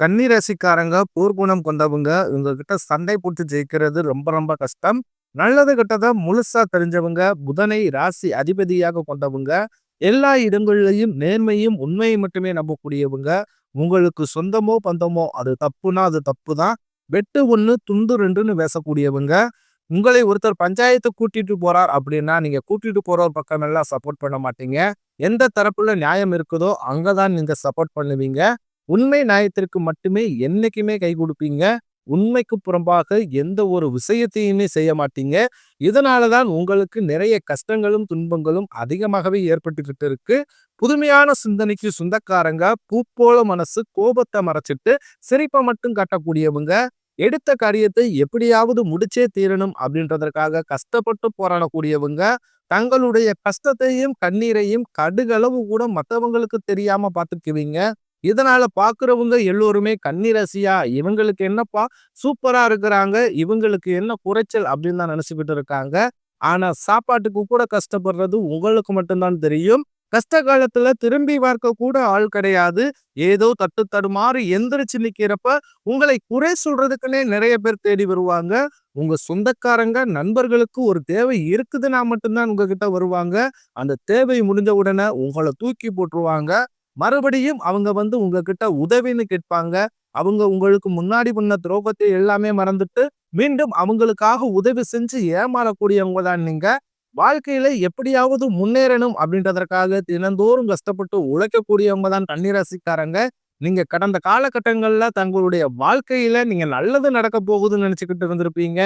கன்னி ராசிக்காரங்க போர்க்குணம் கொண்டவங்க உங்ககிட்ட சண்டை போட்டு ஜெயிக்கிறது ரொம்ப ரொம்ப கஷ்டம். நல்லது கிட்டதை முழுசா தெரிஞ்சவங்க புதனை ராசி அதிபதியாக கொண்டவங்க எல்லா இடங்கள்லையும் நேர்மையும் உண்மையை மட்டுமே நம்பக்கூடியவங்க. உங்களுக்கு சொந்தமோ பந்தமோ அது தப்புனா அது தப்பு தான் வெட்டு ஒன்று துண்டு ரெண்டுன்னு பேசக்கூடியவங்க. உங்களை ஒருத்தர் பஞ்சாயத்து கூட்டிட்டு போறார் அப்படின்னா நீங்க கூட்டிட்டு போற பக்கம் எல்லாம் சப்போர்ட் பண்ண மாட்டீங்க. எந்த தரப்புல நியாயம் இருக்குதோ அங்கதான் நீங்க சப்போர்ட் பண்ணுவீங்க. உண்மை நியாயத்திற்கு மட்டுமே என்னைக்குமே கை கொடுப்பீங்க. உண்மைக்கு புறம்பாக எந்த ஒரு விஷயத்தையுமே செய்ய மாட்டீங்க. இதனாலதான் உங்களுக்கு நிறைய கஷ்டங்களும் துன்பங்களும் அதிகமாகவே ஏற்பட்டுக்கிட்டு இருக்கு. புதுமையான சிந்தனைக்கு சொந்தக்காரங்க பூப்போல மனசு கோபத்தை மறைச்சிட்டு சிரிப்பை மட்டும் காட்டக்கூடியவங்க எடுத்த காரியத்தை எப்படியாவது முடிச்சே தீரணும் அப்படின்றதற்காக கஷ்டப்பட்டு போராடக்கூடியவங்க தங்களுடைய கஷ்டத்தையும் கண்ணீரையும் கடுகளவு கூட மற்றவங்களுக்கு தெரியாம பார்த்துக்குவீங்க இதனால பாக்குறவங்க எல்லோருமே கன்னிரசியா இவங்களுக்கு என்னப்பா சூப்பரா இருக்கிறாங்க இவங்களுக்கு என்ன குறைச்சல் அப்படின்னு தான் நினைச்சுக்கிட்டு இருக்காங்க. ஆனா சாப்பாட்டுக்கு கூட கஷ்டப்படுறது உங்களுக்கு மட்டும்தான் தெரியும். கஷ்ட காலத்துல திரும்பி பார்க்க கூட ஆள் கிடையாது. ஏதோ தட்டு தடுமாறி எந்திரிச்சு நிக்கிறப்ப உங்களை குறை சொல்றதுக்குன்னே நிறைய பேர் தேடி வருவாங்க. உங்க சொந்தக்காரங்க நண்பர்களுக்கு ஒரு தேவை இருக்குதுன்னா மட்டும்தான் உங்ககிட்ட வருவாங்க. அந்த தேவை முடிஞ்ச உடனே உங்களை தூக்கி போட்டுருவாங்க. மறுபடியும் அவங்க வந்து உங்ககிட்ட உதவின்னு கேட்பாங்க. அவங்க உங்களுக்கு முன்னாடி பண்ண துரோகத்தை எல்லாமே மறந்துட்டு மீண்டும் அவங்களுக்காக உதவி செஞ்சு ஏமாறக்கூடியவங்க தான் நீங்க. வாழ்க்கையில எப்படியாவது முன்னேறணும் அப்படின்றதற்காக தினந்தோறும் கஷ்டப்பட்டு உழைக்கக்கூடியவங்க தான் தண்ணீராசிக்காரங்க நீங்க கடந்த காலகட்டங்கள்ல தங்களுடைய வாழ்க்கையில நீங்க நல்லது நடக்க போகுதுன்னு நினைச்சுக்கிட்டு இருந்திருப்பீங்க.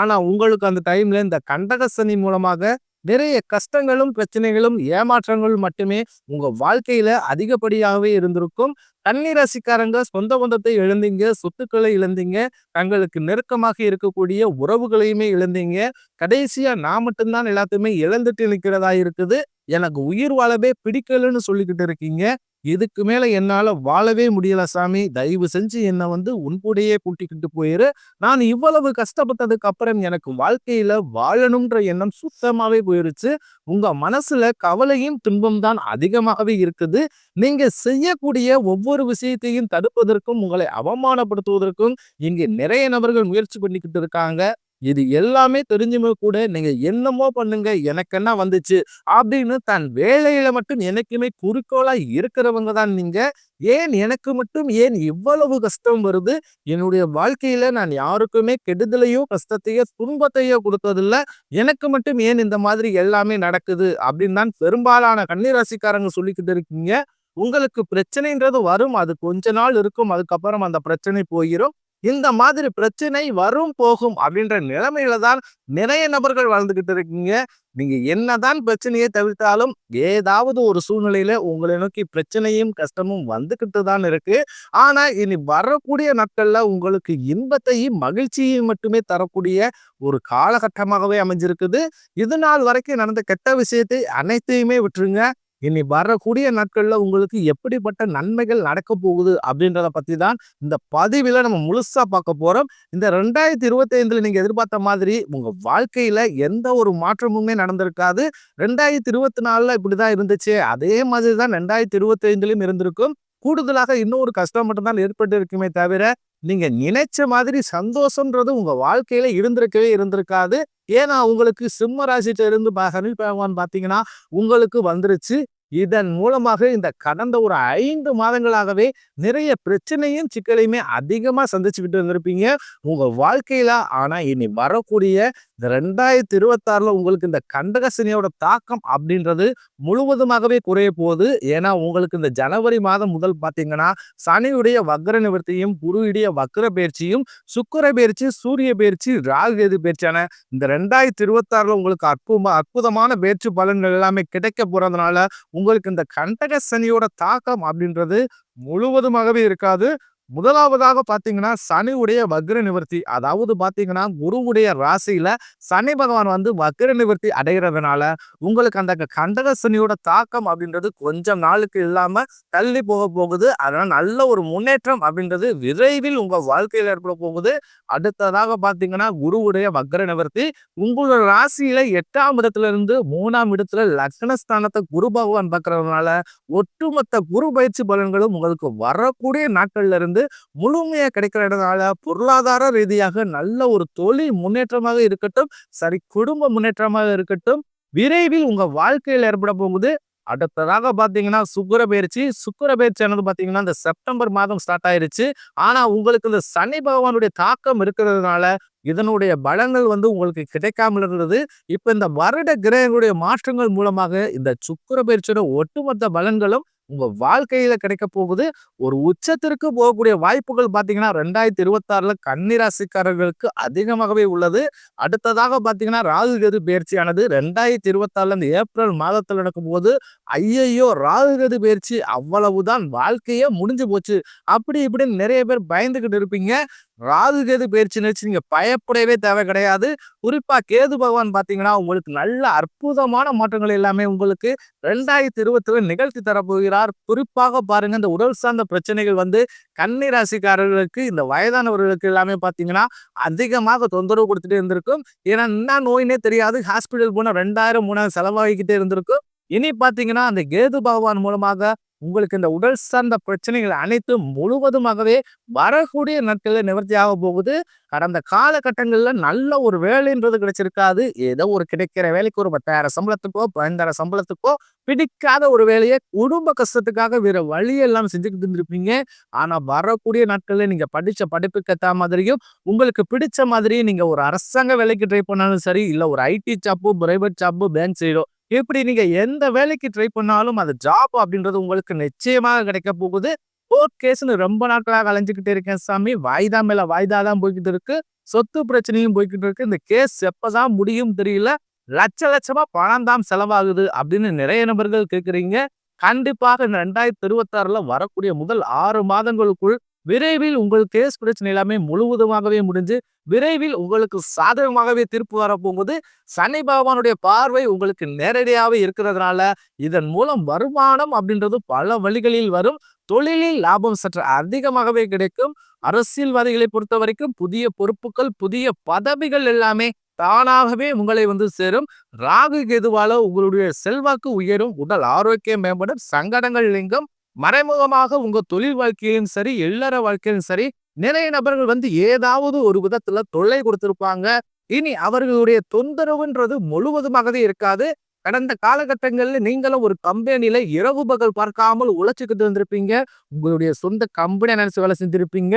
ஆனா உங்களுக்கு அந்த டைம்ல இந்த கண்டகசனி மூலமாக நிறைய கஷ்டங்களும் பிரச்சனைகளும் ஏமாற்றங்களும் மட்டுமே உங்க வாழ்க்கையில அதிகப்படியாகவே இருந்திருக்கும். தண்ணி ராசிக்காரங்க சொந்த பந்தத்தை இழந்தீங்க சொத்துக்களை இழந்தீங்க தங்களுக்கு நெருக்கமாக இருக்கக்கூடிய உறவுகளையுமே இழந்தீங்க. கடைசியா நான் மட்டும்தான் எல்லாத்தையுமே இழந்துட்டு நிற்கிறதா இருக்குது. எனக்கு உயிர் வாழவே பிடிக்கலன்னு சொல்லிக்கிட்டு இருக்கீங்க. இதுக்கு மேல என்னால வாழவே முடியல சாமி? தயவு செஞ்சு என்னை வந்து உன்கூடையே கூட்டிக்கிட்டு போயிரு. நான் இவ்வளவு கஷ்டப்பட்டதுக்கு அப்புறம் எனக்கு வாழ்க்கையில வாழணும்ன்ற எண்ணம் சுத்தமாவே போயிருச்சு. உங்க மனசுல கவலையும் துன்பம் தான் அதிகமாகவே இருக்குது. நீங்க செய்யக்கூடிய ஒவ்வொரு விஷயத்தையும் தடுப்பதற்கும் உங்களை அவமானப்படுத்துவதற்கும் இங்கே நிறைய நபர்கள் முயற்சி பண்ணிக்கிட்டு இருக்காங்க. இது எல்லாமே தெரிஞ்சுமே கூட நீங்க என்னமோ பண்ணுங்க எனக்கென்ன வந்துச்சு? அப்படின்னு தன் வேலையில மட்டும் எனக்குமே குறிக்கோளா இருக்கிறவங்க தான் நீங்க. ஏன் எனக்கு மட்டும் ஏன் இவ்வளவு கஷ்டம் வருது? என்னுடைய வாழ்க்கையில நான் யாருக்குமே கெடுதலையோ கஷ்டத்தையோ துன்பத்தையோ கொடுத்ததில்ல. எனக்கு மட்டும் ஏன் இந்த மாதிரி எல்லாமே நடக்குது? அப்படின்னு தான் பெரும்பாலான கன்னிராசிக்காரங்க சொல்லிக்கிட்டு இருக்கீங்க. உங்களுக்கு பிரச்சனைன்றது வரும். அது கொஞ்ச நாள் இருக்கும். அதுக்கப்புறம் அந்த பிரச்சனை போயிடும் இந்த மாதிரி பிரச்சனை வரும் போகும் அப்படின்ற நிலைமையில தான் நிறைய நபர்கள் வாழ்ந்துகிட்டு இருக்கீங்க. நீங்க என்னதான் பிரச்சனையை தவிர்த்தாலும் ஏதாவது ஒரு சூழ்நிலையில உங்களை நோக்கி பிரச்சனையும் கஷ்டமும் வந்துகிட்டு தான் இருக்கு. ஆனா இனி வரக்கூடிய நாட்கள்ல உங்களுக்கு இன்பத்தையும் மகிழ்ச்சியையும் மட்டுமே தரக்கூடிய ஒரு காலகட்டமாகவே அமைஞ்சிருக்குது. இது நாள் வரைக்கும் நடந்த கெட்ட விஷயத்தை அனைத்தையுமே விட்டுருங்க. இனி வரக்கூடிய நாட்களில் உங்களுக்கு எப்படிப்பட்ட நன்மைகள் நடக்க போகுது அப்படின்றத பற்றி தான் இந்த பதிவில் நம்ம முழுசாக பார்க்க போகிறோம் இந்த ரெண்டாயிரத்தி இருபத்தைந்தில் நீங்கள் எதிர்பார்த்த மாதிரி உங்கள் வாழ்க்கையில் எந்த ஒரு மாற்றமுமே நடந்திருக்காது. ரெண்டாயிரத்தி இருபத்தி நாளில் இப்படி தான் இருந்துச்சு. அதே மாதிரி தான் ரெண்டாயிரத்தி இருபத்தைந்துலையும் இருந்திருக்கும். கூடுதலாக இன்னும் ஒரு கஷ்டம் மட்டும்தான் ஏற்பட்டு இருக்குமே தவிர நீங்கள் நினைச்ச மாதிரி சந்தோஷம்ன்றது உங்கள் வாழ்க்கையில் இருந்திருக்கவே இருந்திருக்காது. ஏன்னா உங்களுக்கு சிம்ம ராசிட்ட இருந்து சனி பகவான் பார்த்தீங்கன்னா உங்களுக்கு வந்துருச்சு. இதன் மூலமாக இந்த கடந்த ஒரு ஐந்து மாதங்களாகவே நிறைய பிரச்சனையும் சிக்கலையுமே அதிகமாக சந்திச்சுக்கிட்டு இருந்திருப்பீங்க. உங்கள் வாழ்க்கையில ஆனால் இனி வரக்கூடிய இந்த ரெண்டாயிரத்தி இருபத்தாறுல உங்களுக்கு இந்த கண்டக கண்டகசனியோட தாக்கம் அப்படின்றது முழுவதுமாகவே குறைய போகுது. ஏன்னா உங்களுக்கு இந்த ஜனவரி மாதம் முதல் பார்த்தீங்கன்னா சனியுடைய வக்ர நிவர்த்தியும் குருவுடைய வக்ர பயிற்சியும் சுக்கர பயிற்சி சூரிய பயிற்சி ராகு எது பயிற்சியான இந்த ரெண்டாயிரத்தி இருபத்தாறுல உங்களுக்கு அற்புதமா அற்புதமான பயிற்சி பலன்கள் எல்லாமே கிடைக்க போறதுனால உங்களுக்கு இந்த கண்டக சனியோட தாக்கம் அப்படின்றது முழுவதுமாகவே இருக்காது. முதலாவதாக பார்த்தீங்கன்னா சனியுடைய வக்ர நிவர்த்தி அதாவது பார்த்தீங்கன்னா குருவுடைய ராசியில சனி பகவான் வந்து வக்ர நிவர்த்தி அடைகிறதுனால உங்களுக்கு அந்த கண்டக சனியோட தாக்கம் அப்படின்றது கொஞ்சம் நாளுக்கு இல்லாம தள்ளி போக போகுது. அதனால நல்ல ஒரு முன்னேற்றம் அப்படின்றது விரைவில் உங்க வாழ்க்கையில ஏற்பட போகுது. அடுத்ததாக பார்த்தீங்கன்னா குருவுடைய வக்ர நிவர்த்தி உங்களோட ராசியில எட்டாம் இடத்துல இருந்து மூணாம் இடத்துல லக்னஸ்தானத்தை குரு பகவான் பார்க்கறதுனால ஒட்டுமொத்த குரு பயிற்சி பலன்களும் உங்களுக்கு வரக்கூடிய நாட்கள்ல இருந்து வந்து கிடைக்கிற கிடைக்கிறதுனால பொருளாதார ரீதியாக நல்ல ஒரு தொழில் முன்னேற்றமாக இருக்கட்டும் சரி குடும்ப முன்னேற்றமாக இருக்கட்டும் விரைவில் உங்கள் வாழ்க்கையில் ஏற்பட போகுது. அடுத்ததாக பார்த்தீங்கன்னா சுக்கிர பயிற்சி. சுக்கிர பயிற்சி ஆனது பார்த்தீங்கன்னா இந்த செப்டம்பர் மாதம் ஸ்டார்ட் ஆயிருச்சு. ஆனால் உங்களுக்கு இந்த சனி பகவானுடைய தாக்கம் இருக்கிறதுனால இதனுடைய பலங்கள் வந்து உங்களுக்கு கிடைக்காமல் இருந்தது. இப்போ இந்த வருட கிரகங்களுடைய மாற்றங்கள் மூலமாக இந்த சுக்கிர பயிற்சியோட ஒட்டுமொத்த பலன்களும் உங்க வாழ்க்கையில கிடைக்க போகுது. ஒரு உச்சத்திற்கு போகக்கூடிய வாய்ப்புகள் பாத்தீங்கன்னா ரெண்டாயிரத்தி இருபத்தி ஆறுல கன்னிராசிக்காரர்களுக்கு அதிகமாகவே உள்ளது. அடுத்ததாக பாத்தீங்கன்னா ராகு கது பயிற்சியானது ரெண்டாயிரத்தி இருபத்தி ஆறுல இந்த ஏப்ரல் மாதத்தில் நடக்கும் போது ஐயையோ ராகு கது பயிற்சி அவ்வளவுதான் வாழ்க்கையே முடிஞ்சு போச்சு. அப்படி இப்படின்னு நிறைய பேர் பயந்துகிட்டு இருப்பீங்க. ராகு கேது பயிற்சி வச்சு நீங்க பயப்படவே தேவை கிடையாது. குறிப்பா கேது பகவான் பாத்தீங்கன்னா உங்களுக்கு நல்ல அற்புதமான மாற்றங்கள் எல்லாமே உங்களுக்கு ரெண்டாயிரத்தி இருபத்தி நிகழ்த்தி தரப்போகிறார். குறிப்பாக பாருங்க இந்த உடல் சார்ந்த பிரச்சனைகள் வந்து கன்னி ராசிக்காரர்களுக்கு இந்த வயதானவர்களுக்கு எல்லாமே பாத்தீங்கன்னா அதிகமாக தொந்தரவு கொடுத்துட்டே இருந்திருக்கும். ஏன்னா என்ன நோயினே தெரியாது. ஹாஸ்பிட்டல் போனால் ரெண்டாயிரம் மூணாயிரம் செலவாகிக்கிட்டே இருந்திருக்கும். இனி பார்த்தீங்கன்னா அந்த கேது பகவான் மூலமாக உங்களுக்கு இந்த உடல் சார்ந்த பிரச்சனைகள் அனைத்தும் முழுவதுமாகவே வரக்கூடிய நாட்களில் நிவர்த்தியாக போகுது. கடந்த காலகட்டங்களில் நல்ல ஒரு வேலைன்றது கிடைச்சிருக்காது. ஏதோ ஒரு கிடைக்கிற வேலைக்கு ஒரு பத்தாயிரம் சம்பளத்துக்கோ பதினஞ்சாயிரம் சம்பளத்துக்கோ பிடிக்காத ஒரு வேலையை குடும்ப கஷ்டத்துக்காக வேற வழியெல்லாம் செஞ்சுக்கிட்டு இருந்திருப்பீங்க. ஆனால் வரக்கூடிய நாட்களில் நீங்கள் படித்த படிப்புக்கு ஏற்ற மாதிரியும் உங்களுக்கு பிடிச்ச மாதிரியும் நீங்கள் ஒரு அரசாங்க வேலைக்கு ட்ரை பண்ணாலும் சரி இல்லை ஒரு IT job private job bank சைடோ இப்படி நீங்க எந்த வேலைக்கு ட்ரை பண்ணாலும் அது ஜாப் அப்படின்றது உங்களுக்கு நிச்சயமாக கிடைக்க போகுது. கோர்ட் கேஸ்னு ரொம்ப நாட்களாக அலைஞ்சுக்கிட்டு இருக்கேன் சாமி. வாய்தா மேல வாய்தா தான் போய்கிட்டு இருக்கு. சொத்து பிரச்சனையும் போய்கிட்டு இருக்கு. இந்த கேஸ் எப்பதான் முடியும் தெரியல. லட்ச லட்சமா பணம் தான் செலவாகுது அப்படின்னு நிறைய நபர்கள் கேட்குறீங்க கண்டிப்பாக இந்த ரெண்டாயிரத்தி இருபத்தாறுல வரக்கூடிய முதல் ஆறு மாதங்களுக்குள் விரைவில் உங்கள் கேஸ் பிரச்சனை எல்லாமே முழுவதுமாகவே முடிஞ்சு விரைவில் உங்களுக்கு சாதகமாகவே தீர்ப்பு வரப்போகுது சனி பகவானுடைய பார்வை உங்களுக்கு நேரடியாகவே இருக்கிறதுனால இதன் மூலம் வருமானம் அப்படின்றது பல வழிகளில் வரும். தொழிலில் லாபம் சற்று அதிகமாகவே கிடைக்கும். அரசியல்வாதிகளை பொறுத்த வரைக்கும் புதிய பொறுப்புகள் புதிய பதவிகள் எல்லாமே தானாகவே உங்களை வந்து சேரும். ராகு கேதுவால உங்களுடைய செல்வாக்கு உயரும். உடல் ஆரோக்கியம் மேம்படும். சங்கடங்கள் நீங்கும். மறைமுகமாக உங்க தொழில் வாழ்க்கையிலும் சரி இல்லற வாழ்க்கையிலும் சரி நிறைய நபர்கள் வந்து ஏதாவது ஒரு விதத்துல தொல்லை கொடுத்திருப்பாங்க. இனி அவர்களுடைய தொந்தரவுன்றது முழுவதுமாகவே இருக்காது. கடந்த காலகட்டங்களில் நீங்களும் ஒரு கம்பெனியில இரவு பகல் பார்க்காமல் உழைச்சிக்கிட்டு இருந்திருப்பீங்க உங்களுடைய சொந்த கம்பெனி நினைச்சு வேலை செஞ்சிருப்பீங்க.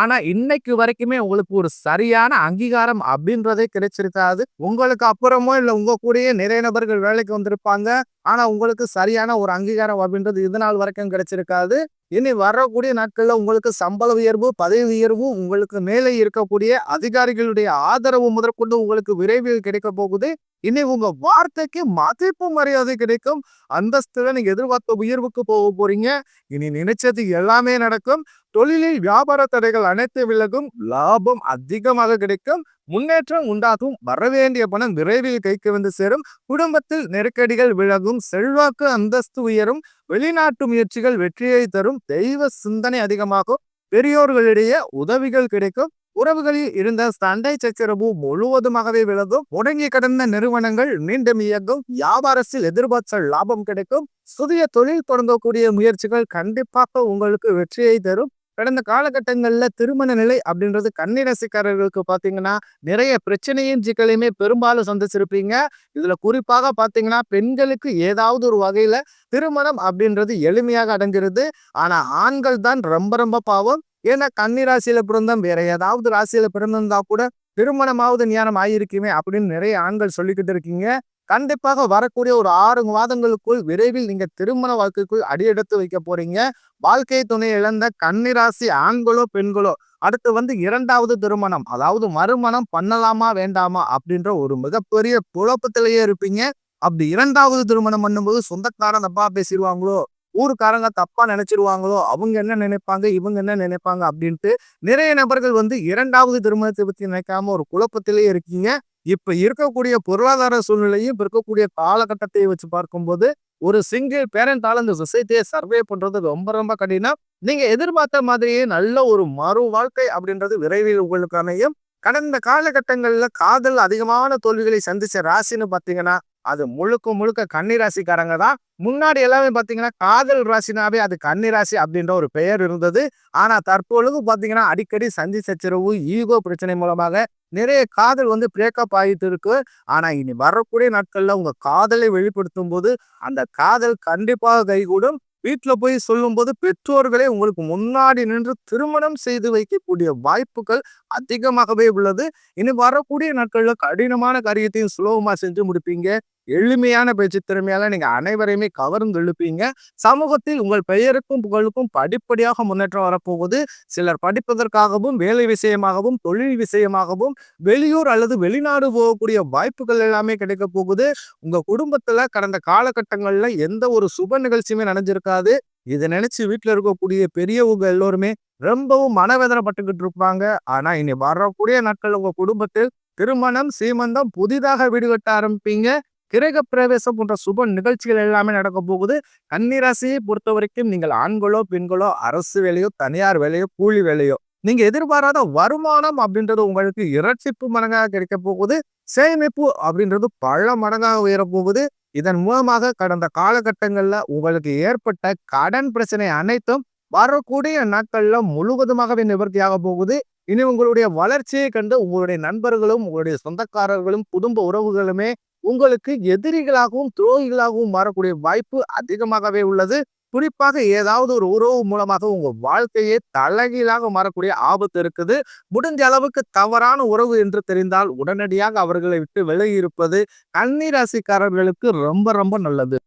ஆனா இன்னைக்கு வரைக்குமே உங்களுக்கு ஒரு சரியான அங்கீகாரம் அப்படின்றதே கிடைச்சிருக்காது. உங்களுக்கு அப்புறமோ இல்ல உங்க கூடயே நிறைய நபர்கள் வேலைக்கு வந்திருப்பாங்க. ஆனா உங்களுக்கு சரியான ஒரு அங்கீகாரம் அப்படின்றது இது நாள் வரைக்கும் கிடைச்சிருக்காது. இனி வரக்கூடிய நாட்கள்ல உங்களுக்கு சம்பள உயர்வு பதவி உயர்வு உங்களுக்கு மேலே இருக்கக்கூடிய அதிகாரிகளுடைய ஆதரவு முதற்கொண்டு உங்களுக்கு விரைவில் கிடைக்க போகுது. இனி உங்க வார்த்தைக்கு மதிப்பு மரியாதை கிடைக்கும். அந்தஸ்துல நீங்க எதிர்பார்த்த உயர்வுக்கு போக போறீங்க. இனி நினைச்சது எல்லாமே நடக்கும். தொழிலில் வியாபார தடைகள் அனைத்து விலகும். லாபம் அதிகமாக கிடைக்கும். முன்னேற்றம் உண்டாகும். வரவேண்டிய பணம் விரைவில் கைக்கு வந்து சேரும். குடும்பத்தில் நெருக்கடிகள் விலகும். செல்வாக்கு அந்தஸ்து உயரும். வெளிநாட்டு முயற்சிகள் வெற்றியை தரும். தெய்வ சிந்தனை அதிகமாகும். பெரியோர்களிடையே உதவிகள் கிடைக்கும். உறவுகளில் இருந்த சண்டை சச்சரவு முழுவதுமாகவே விலகும். முடங்கி கடந்த நிறுவனங்கள் மீண்டும் இயங்கும். வியாபாரத்தில் எதிர்பார்த்த லாபம் கிடைக்கும். புதிய தொழில் தொடங்கக்கூடிய முயற்சிகள் கண்டிப்பாக உங்களுக்கு வெற்றியை தரும். கடந்த காலகட்டங்கள்ல திருமண நிலை அப்படின்றது கன்னிராசிக்காரர்களுக்கு பாத்தீங்கன்னா நிறைய பிரச்சனையும் சிக்கலையுமே பெரும்பாலும் சந்திச்சிருப்பீங்க. இதுல குறிப்பாக பாத்தீங்கன்னா பெண்களுக்கு ஏதாவது ஒரு வகையில திருமணம் அப்படின்றது எளிமையாக அடைஞ்சிருது ஆனா ஆண்கள் தான் ரொம்ப ரொம்ப பாவம். ஏன்னா கன்னி ராசியில பிறந்தோம் வேற ஏதாவது ராசியில பிறந்திருந்தா கூட திருமணமாவது ஞானம் ஆயிருக்குமே அப்படின்னு நிறைய ஆண்கள் சொல்லிக்கிட்டு இருக்கீங்க. கண்டிப்பாக வரக்கூடிய ஒரு ஆறு மாதங்களுக்குள் விரைவில் நீங்க திருமண வாழ்க்கைக்குள் அடியெடுத்து வைக்க போறீங்க. வாழ்க்கை துணை இழந்த கன்னிராசி ஆண்களோ பெண்களோ அடுத்து வந்து இரண்டாவது திருமணம் அதாவது மறுமணம் பண்ணலாமா வேண்டாமா அப்படின்ற ஒரு மிகப்பெரிய குழப்பத்திலேயே இருப்பீங்க. அப்படி இரண்டாவது திருமணம் பண்ணும்போது சொந்தக்காரன் தப்பா பேசிடுவாங்களோ ஊருக்காரங்க தப்பா நினைச்சிருவாங்களோ அவங்க என்ன நினைப்பாங்க இவங்க என்ன நினைப்பாங்க அப்படின்ட்டு நிறைய நபர்கள் வந்து இரண்டாவது திருமணத்தை பத்தி நினைக்காம ஒரு குழப்பத்திலேயே இருக்கீங்க. இப்ப இருக்கக்கூடிய பொருளாதார சூழ்நிலையும் இப்ப இருக்கக்கூடிய காலகட்டத்தை வச்சு பார்க்கும்போது ஒரு சிங்கிள் பேரண்டால இந்த சொசைட்டியை சர்வே பண்றது ரொம்ப ரொம்ப கடினம். நீங்க எதிர்பார்த்த மாதிரியே நல்ல ஒரு மறு வாழ்க்கை அப்படின்றது விரைவில் உங்களுக்கு அமையும் கடந்த காலகட்டங்களில் காதல் அதிகமான தோல்விகளை சந்திச்ச ராசின்னு பார்த்தீங்கன்னா அது முழுக்க முழுக்க கன்னி ராசிக்காரங்க தான். முன்னாடி எல்லாமே பார்த்தீங்கன்னா காதல் ராசினாவே அது கன்னி ராசி அப்படின்ற ஒரு பெயர் இருந்தது. ஆனால் தற்பொழுது பார்த்தீங்கன்னா அடிக்கடி சந்தி சச்சரவு ஈகோ பிரச்சனை மூலமாக நிறைய காதல் வந்து பிரேக்கப் ஆகிட்டு இருக்கு. ஆனால் இனி வரக்கூடிய நாட்களில் உங்கள் காதலை வெளிப்படுத்தும் போது அந்த காதல் கண்டிப்பாக கைகூடும். வீட்டில் போய் சொல்லும்போது பெற்றோர்களே உங்களுக்கு முன்னாடி நின்று திருமணம் செய்து வைக்கக்கூடிய வாய்ப்புகள் அதிகமாகவே உள்ளது. இனி வரக்கூடிய நாட்களில் கடினமான காரியத்தையும் சுலபமா செஞ்சு முடிப்பீங்க. எளிமையான பேச்சு திறமையால நீங்க அனைவரையுமே கவர்ந்து எழுப்பீங்க. சமூகத்தில் உங்கள் பெயருக்கும் புகழுக்கும் படிப்படியாக முன்னேற்றம் வரப்போகுது. சிலர் படிப்பதற்காகவும் வேலை விஷயமாகவும் தொழில் விஷயமாகவும் வெளியூர் அல்லது வெளிநாடு போகக்கூடிய வாய்ப்புகள் எல்லாமே கிடைக்க போகுது. உங்க குடும்பத்துல கடந்த காலகட்டங்கள்ல எந்த ஒரு சுப நிகழ்ச்சியுமே நடந்திருக்காது. இதை நினைச்சு வீட்டுல இருக்கக்கூடிய பெரியவங்க எல்லோருமே ரொம்பவும் மனவேதனைப்பட்டுக்கிட்டு இருப்பாங்க. ஆனா இனி வரக்கூடிய நாட்கள் உங்க குடும்பத்தில் திருமணம் சீமந்தம் புதிதாக வீடு கட்ட ஆரம்பிப்பீங்க. கிரக பிரவேசம் போன்ற சுப நிகழ்ச்சிகள் எல்லாமே நடக்க போகுது. கன்னிராசியை பொறுத்த வரைக்கும் நீங்கள் ஆண்களோ பெண்களோ அரசு வேலையோ தனியார் வேலையோ கூலி வேலையோ நீங்க எதிர்பாராத வருமானம் அப்படின்றது உங்களுக்கு இரட்சிப்பு மடங்காக கிடைக்க போகுது. சேமிப்பு அப்படின்றது பல மடங்காக உயரப் போகுது. இதன் மூலமாக கடந்த காலகட்டங்கள்ல உங்களுக்கு ஏற்பட்ட கடன் பிரச்சனை அனைத்தும் வரக்கூடிய நாட்கள்ல முழுவதுமாகவே நிவர்த்தியாக போகுது. இனி உங்களுடைய வளர்ச்சியை கண்டு உங்களுடைய நண்பர்களும் உங்களுடைய சொந்தக்காரர்களும் குடும்ப உறவுகளுமே உங்களுக்கு எதிரிகளாகவும் துரோகிகளாகவும் மாறக்கூடிய வாய்ப்பு அதிகமாகவே உள்ளது. குறிப்பாக ஏதாவது ஒரு உறவு மூலமாக உங்க வாழ்க்கையே தலைகீழாக மாறக்கூடிய ஆபத்து இருக்குது. முடிஞ்ச அளவுக்கு தவறான உறவு என்று தெரிந்தால் உடனடியாக அவர்களை விட்டு விலகி இருப்பது கன்னிராசிக்காரர்களுக்கு ரொம்ப ரொம்ப நல்லது.